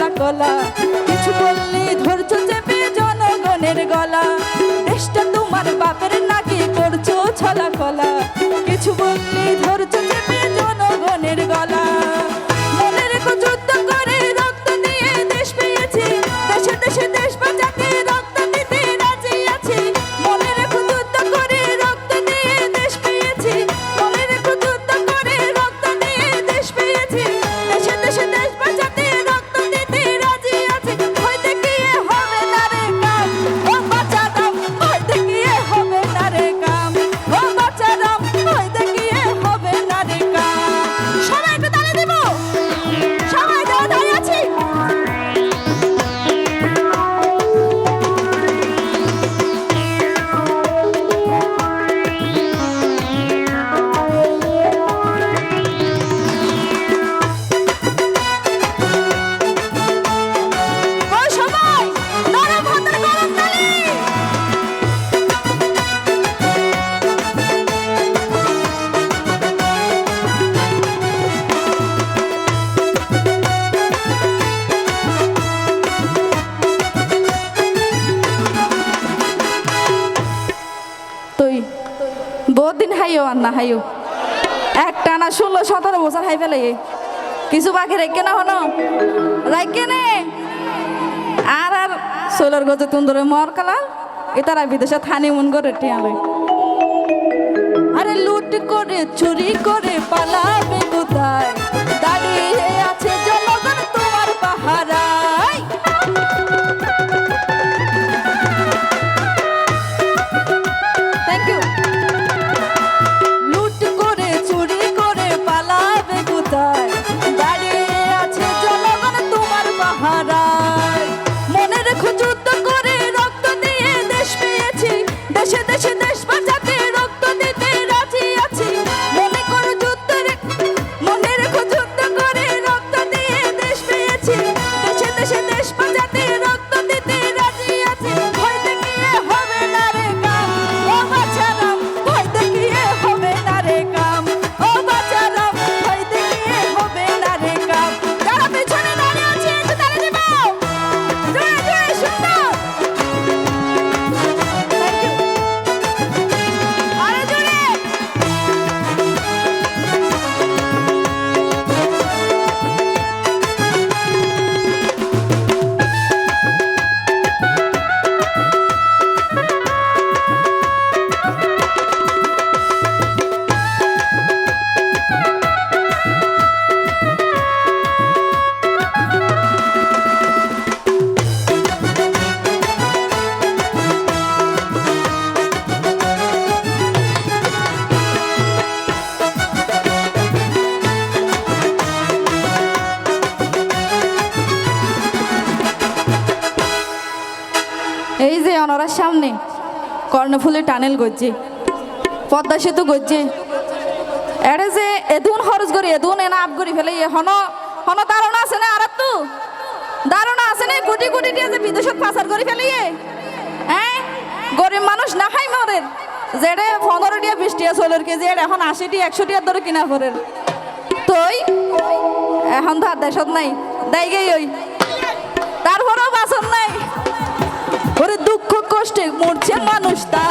কলা কিছু বললি ধৈর্য চেপে জনগণের গলা। দেশটা তোমার বাপের নাকি করছ ছলা কলা। আর না হাইও এক টানা ষোলো, সতেরো বছর হাই ফেলে কিছু বাকি রেখে না হনো? রাখে নে। আর আর সোলার গজে তুন্দরে মর কালাল। এতারা বিদেশে থানি মন করে টিয়ালে। আরে লুট করে, চুরি করে পালাবে কোথায়? 现在，现在。এই যে অনরার সামনে, কর্ণফুলের টানেল গজ্জে, পদ্মা সেতু গজ্জে। এড়ে যে এদুন খরচ করি, এদুন এনা আপ করি ফেলে হন হন ধারণা আছে না আর তো ধারণা আছে না, কোটি কোটি দিয়ে যে বিদেশত পাচার করি ফেলে ইয়ে হ্যাঁ? গরিব মানুষ না খাই মরের যেড়ে পনেরো টিয়া, বিশ টিয়া ষোলোর কেজি এর এখন আশি টিয়া, একশো টিয়ার ধরে কিনা পরের তই, এখন তো আর দেশত নাই দেয় গেই ওই। তারপরেও বাসন নাই। ওরে দুঃখ কষ্টে মরছে মানুষ তার হিসেব নাই